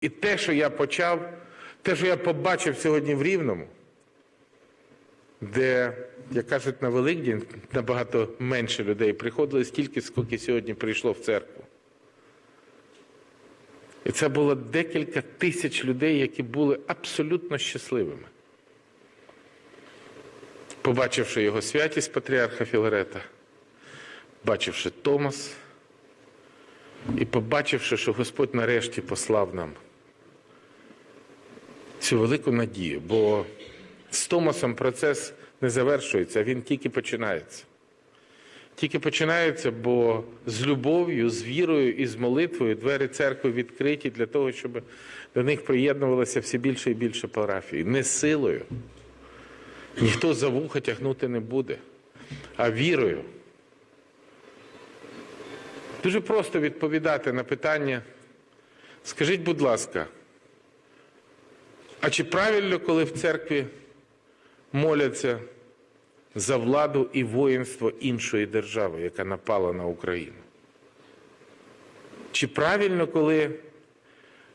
І те, що я почав, те, що я побачив сьогодні в Рівному, де, як кажуть, на Великдень набагато менше людей приходили стільки, скільки сьогодні прийшло в церкву. І це було декілька тисяч людей, які були абсолютно щасливими. Побачивши його святість патріарха Філарета, бачивши Томас, і побачивши, що Господь нарешті послав нам цю велику надію, бо з Томасом процес не завершується, він тільки починається. Тільки починається, бо з любов'ю, з вірою і з молитвою двері церкви відкриті для того, щоб до них приєднувалося все більше і більше парафій. Не силою. Ніхто за вуха тягнути не буде, а вірою. Дуже просто відповідати на питання. Скажіть, будь ласка, а чи правильно, коли в церкві моляться за владу і воїнство іншої держави, яка напала на Україну? Чи правильно, коли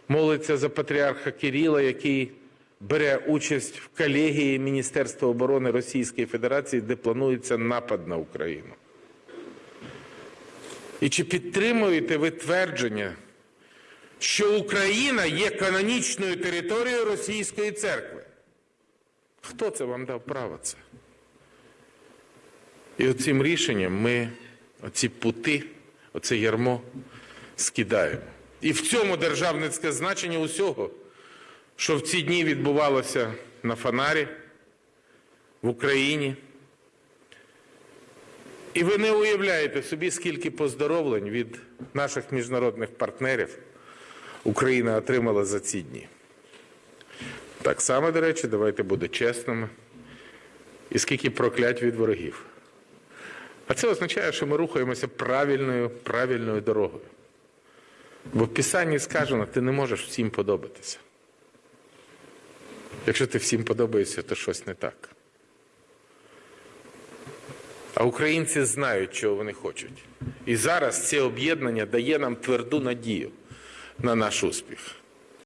молиться за патріарха Кирила, який бере участь в колегії Міністерства оборони Російської Федерації, де планується напад на Україну? І чи підтримуєте ви твердження, що Україна є канонічною територією Російської церкви? Хто це вам дав право це? І оцим рішенням ми оці пути, оце ярмо скидаємо. І в цьому державницьке значення усього, що в ці дні відбувалося на Фонарі, в Україні. І ви не уявляєте собі, скільки поздоровлень від наших міжнародних партнерів Україна отримала за ці дні. Так само, до речі, давайте бути чесними. І скільки проклять від ворогів. А це означає, що ми рухаємося правильною, правильною дорогою. Бо в Писанні сказано, ти не можеш всім подобатися. Якщо ти всім подобаєшся, то щось не так. А українці знають, чого вони хочуть. І зараз це об'єднання дає нам тверду надію на наш успіх.